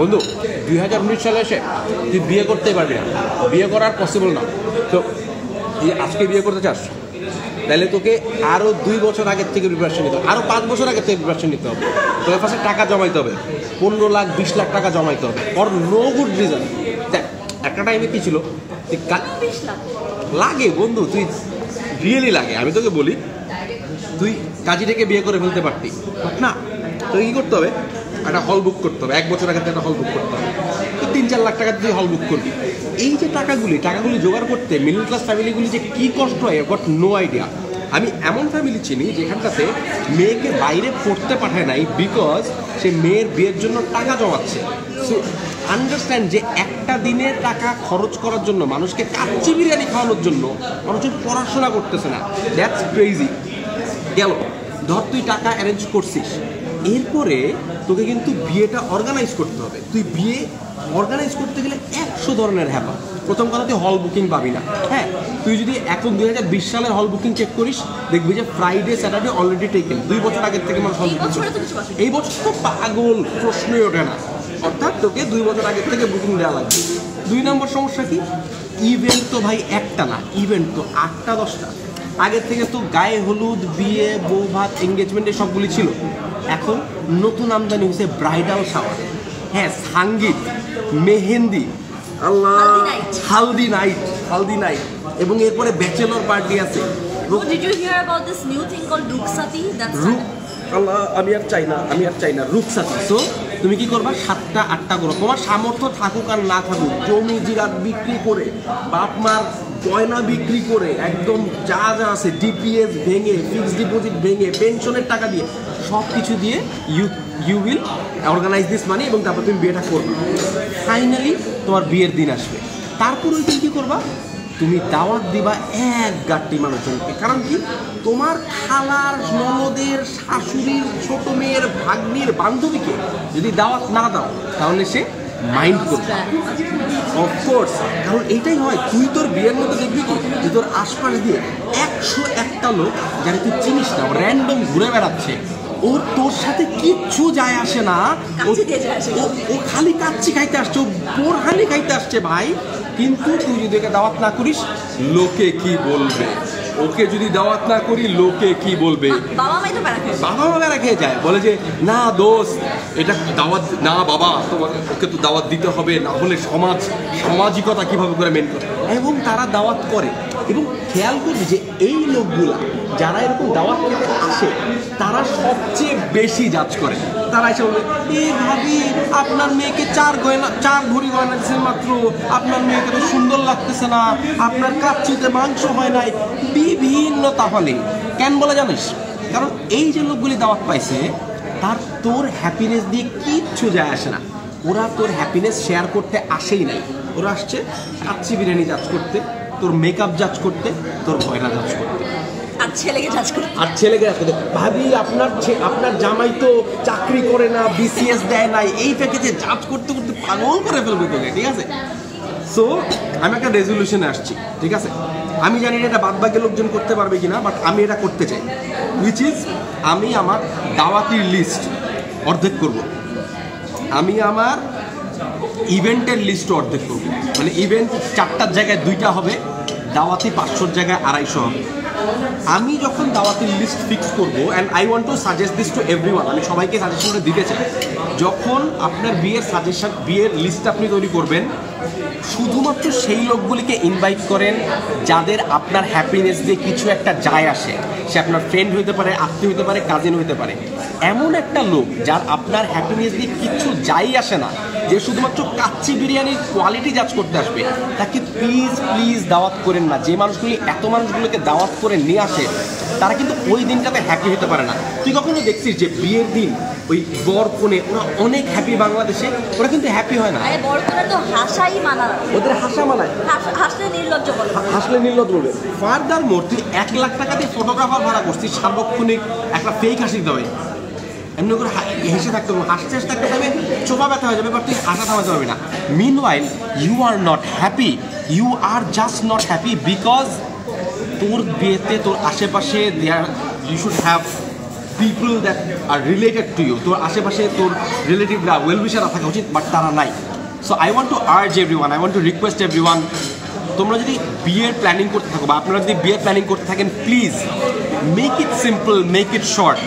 বন্ধু, দুই হাজার উনিশ সালে এসে তুই বিয়ে করতেই পারবি না। বিয়ে করার পসিবল না। তো এই আজকে বিয়ে করতে চাস? তাহলে তোকে আরও দুই বছর আগের থেকে প্রিপারেশন নিতে হবে। আরও পাঁচ বছর আগের থেকে প্রিপারেশন নিতে হবে। তোকে ফার্স্টে টাকা জমাইতে হবে। পনেরো লাখ, বিশ লাখ টাকা জমাইতে হবে। ফর নো গুড রিজন দেখ, একটা টাইমে কী ছিল? তুই লাগে বন্ধু, তুই রিয়েলি লাগে। আমি তোকে বলি, তুই কাজীটাকে বিয়ে করে ফেলতে পারতি। না, তোকে কী করতে হবে? একটা হল বুক করতে হবে। এক বছর আগে একটা হল বুক করতে হবে। তো তিন চার লাখ টাকা তুই হল বুক করবি। এই যে টাকাগুলি টাকাগুলি জোগাড় করতে মিডল ক্লাস ফ্যামিলিগুলি যে কী কষ্ট হয় গট নো আইডিয়া আমি এমন ফ্যামিলি চিনি যেখানটাতে মেয়েকে বাইরে পড়তে পাঠায় নাই বিকজ সে মেয়ের বিয়ের জন্য টাকা জমাচ্ছে। সো আন্ডারস্ট্যান্ড যে একটা দিনের টাকা খরচ করার জন্য, মানুষকে কাচ্চি বিরিয়ানি খাওয়ানোর জন্য মানুষের পড়াশোনা করতেছে না। দ্যাটস ক্রেজি গেল। ধর তুই টাকা অ্যারেঞ্জ করছিস। এরপরে তোকে কিন্তু বিয়েটা অর্গানাইজ করতে হবে। তুই বিয়ে অর্গানাইজ করতে গেলে একশো ধরনের হ্যাপা প্রথম কথা তুই হল বুকিং পাবি না। হ্যাঁ তুই যদি এখন দুই হাজার বিশ সালের হল বুকিং চেক করিস দেখবি যে ফ্রাইডে স্যাটারডে অলরেডি টেকেন দুই বছর আগের থেকে মানুষ হল এই বুকিং। এই বছর তো পাগল প্রশ্নই ওঠে না। অর্থাৎ তোকে দুই বছর আগের থেকে বুকিং দেওয়া লাগবে। দুই নম্বর সমস্যা কি? ইভেন্ট তো ভাই একটা না ইভেন্ট তো আটটা দশটা। আগের থেকে তো গায়ে হলুদ বিয়ে বউ ভাত এঙ্গেজমেন্ট সবগুলি ছিল। এখন নতুন আমদানি হয়েছে ব্রাইডাল শাওয়ার হ্যাঁ সাঙ্গীত মেহেন্দি আল্লাহ হালদি নাইট হালদি নাইট এবং এরপরে ব্যাচেলর পার্টি আছে। আল্লাহ আমি আর চাই না আমি আর চাই না রূপসাথী সো তুমি কি করবা? সাতটা আটটা করো। তোমার সামর্থ্য থাকুক আর না থাকুক জমি জিরাত বিক্রি করে বাপ মার গয়না বিক্রি করে একদম যা যা আছে ডিপিএস ভেঙে ফিক্সড ডিপোজিট ভেঙে পেনশনের টাকা দিয়ে সব কিছু দিয়ে you you will organise this money এবং তারপর তুমি বিয়েটা করবে। ফাইনালি তোমার বিয়ের দিন আসবে। তারপরে তুমি কি করবা? তুমি দাওয়াত দিবা এক গাট্টি মানুষজনকে। কারণ কি? তোমার খালার, ননদের, শাশুড়ির, ছোট মেয়ের, ভাগ্নির, বান্ধবীকে যদি দাওয়াত না দাও, তাহলে সে মাইন্ড করবে। অফকোর্স কারণ এইটাই হয়, তুই তোর বিয়ের মধ্যে দেখবি কি? যে তোর আশপাশ দিয়ে একশো একটা লোক যারা তুই চিনিস না র্যান্ডম ঘুরে বেড়াচ্ছে। ওর তোর সাথে কিচ্ছু যায় আসে না। ও। ও- ও খালি কাচ্চি খাইতে আসছে ও বোরহানি খাইতে আসছে ভাই। কিন্তু তুই যদি ওকে দাওয়াত না করিস লোকে কি বলবে? ওকে যদি দাওয়াত না করি লোকে কি বলবে? বাবা খেয়েছে বাবা খেয়ে যায়। বলে যে না দোস্ত এটা দাওয়াত না বাবা তোমাকে ওকে তো দাওয়াত দিতে হবে না হলে সমাজ সামাজিকতা কীভাবে করে মেন করে? এবং তারা দাওয়াত করে। এবং খেয়াল করবি যে এই লোকগুলা, যারা এরকম দাওয়াত খেতে আসে, তারা সবচেয়ে বেশি জাজ করে। তারা এসে বলবে এ ভাবি, আপনার মেয়েকে চার গয়না, চার ভরি গয়না দিচ্ছেন মাত্র। আপনার মেয়েকে তো সুন্দর লাগতেছে না। আপনার কাচ্চিতে মাংস হয় নাই। বিভিন্ন তাহলে কেন বলে জানিস? কারণ এই যে লোকগুলি দাওয়াত পাইছে, তার তোর হ্যাপিনেস দিয়ে কিচ্ছু যায় আসে না। ওরা তোর হ্যাপিনেস শেয়ার করতে আসেই নাই। ওরা আসছে কাচ্চি বিরিয়ানি জাজ করতে। তোর মেকআপ জাজ করতে তোর গয়না জাজ করতে। আর ছেলেকে জাজ করে আর ছেলেকে রাখতে ভাবি আপনার আপনার জামাই তো চাকরি করে না বিসিএস দেয় নাই এই প্যাকেজে জাজ করতে করতে পাগল করে ফেলবে তোকে ঠিক আছে? সো আমি একটা রেজলিউশনে আসছি ঠিক আছে? আমি জানি না এটা বাদ বাকি লোকজন করতে পারবে কিনা বাট আমি এটা করতে চাই। উইচ ইজ আমি আমার দাওয়াতির লিস্ট অর্ধেক করব। আমি আমার ইভেন্টের লিস্ট অর্ধেক করব। মানে ইভেন্ট চারটার জায়গায় দুইটা হবে, দাওয়াতি পাঁচশোর জায়গায় আড়াইশো হবে। আমি যখন দাওয়াতির লিস্ট ফিক্স করব and I want to suggest this to every আমি সবাইকে সাজেশনটা দিতে চাই, যখন আপনার বিয়ের সাজেশন বিয়ের লিস্ট আপনি তৈরি করবেন, শুধুমাত্র সেই লোকগুলিকে ইনভাইট করেন যাদের আপনার হ্যাপিনেস দিয়ে কিছু একটা যায় আসে। সে আপনার ফ্রেন্ড হতে পারে আত্মীয় হতে পারে কাজিন হতে পারে। এমন একটা লোক যার আপনার হ্যাপিনেস দিয়ে কিচ্ছু যাই আসে না যে শুধুমাত্র কাচ্চি বিরিয়ানির কোয়ালিটি জাজ করতে আসবে তাকে প্লিজ প্লিজ দাওয়াত করেন না। যে মানুষগুলি এত মানুষগুলোকে দাওয়াত করে নিয়ে আসে তারা কিন্তু ওই দিনটাতে হ্যাপি হতে পারে না। তুই কখনো দেখছিস যে বিয়ের দিন ওই বর কোণে ওরা অনেক হ্যাপি বাংলাদেশে ওরা কিন্তু হ্যাপি হয় না? হাসাই ওদের হাসা মানায়? হাসলে নির্লজ্জ বলে হাসলে নির্লজ্জ বলবে ফার্দার মোর তুই এক লাখ টাকা দিয়ে ফটোগ্রাফার ভাড়া করছিস সার্বক্ষণিক একটা ফেক হাসি দিতে হবে এমনি করে হেসে থাকতে হবে, হাসতে হাসতে থাকতে হবে চোপা ব্যথা হয়ে যাবে বাট তুই হাসা থামাতে পারবি না। Meanwhile you are not happy you are just not happy because তোর বিয়েতে, তোর আশেপাশে there you should have people that are related to you তোর আশেপাশে তোর রিলেটিভরা ওয়েল উইশাররা থাকা উচিত বাট তারা নাই। So I want to urge every one I want to request every one তোমরা যদি বিয়ের প্ল্যানিং করতে থাকো বা আপনারা যদি বিয়ের প্ল্যানিং করতে থাকেন please make it simple make it short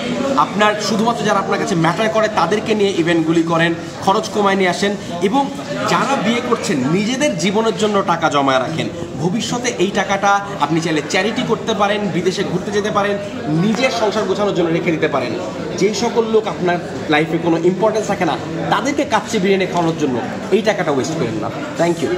আপনার শুধুমাত্র যারা আপনার কাছে ম্যাটার করে, তাদেরকে নিয়ে ইভেন্টগুলি করেন, খরচ কমায় নিয়ে আসেন এবং যারা বিয়ে করছেন, নিজেদের জীবনের জন্য টাকা জমায় রাখেন। ভবিষ্যতে এই টাকাটা আপনি চাইলে চ্যারিটি করতে পারেন, বিদেশে ঘুরতে যেতে পারেন, নিজের সংসার গোছানোর জন্য রেখে দিতে পারেন। যে সকল লোক আপনার লাইফে কোনো ইম্পর্টেন্স থাকে না, তাদেরকে কাচ্চি বিরিয়ানি খাওয়ানোর জন্য, এই টাকাটা ওয়েস্ট করেন না। Thank you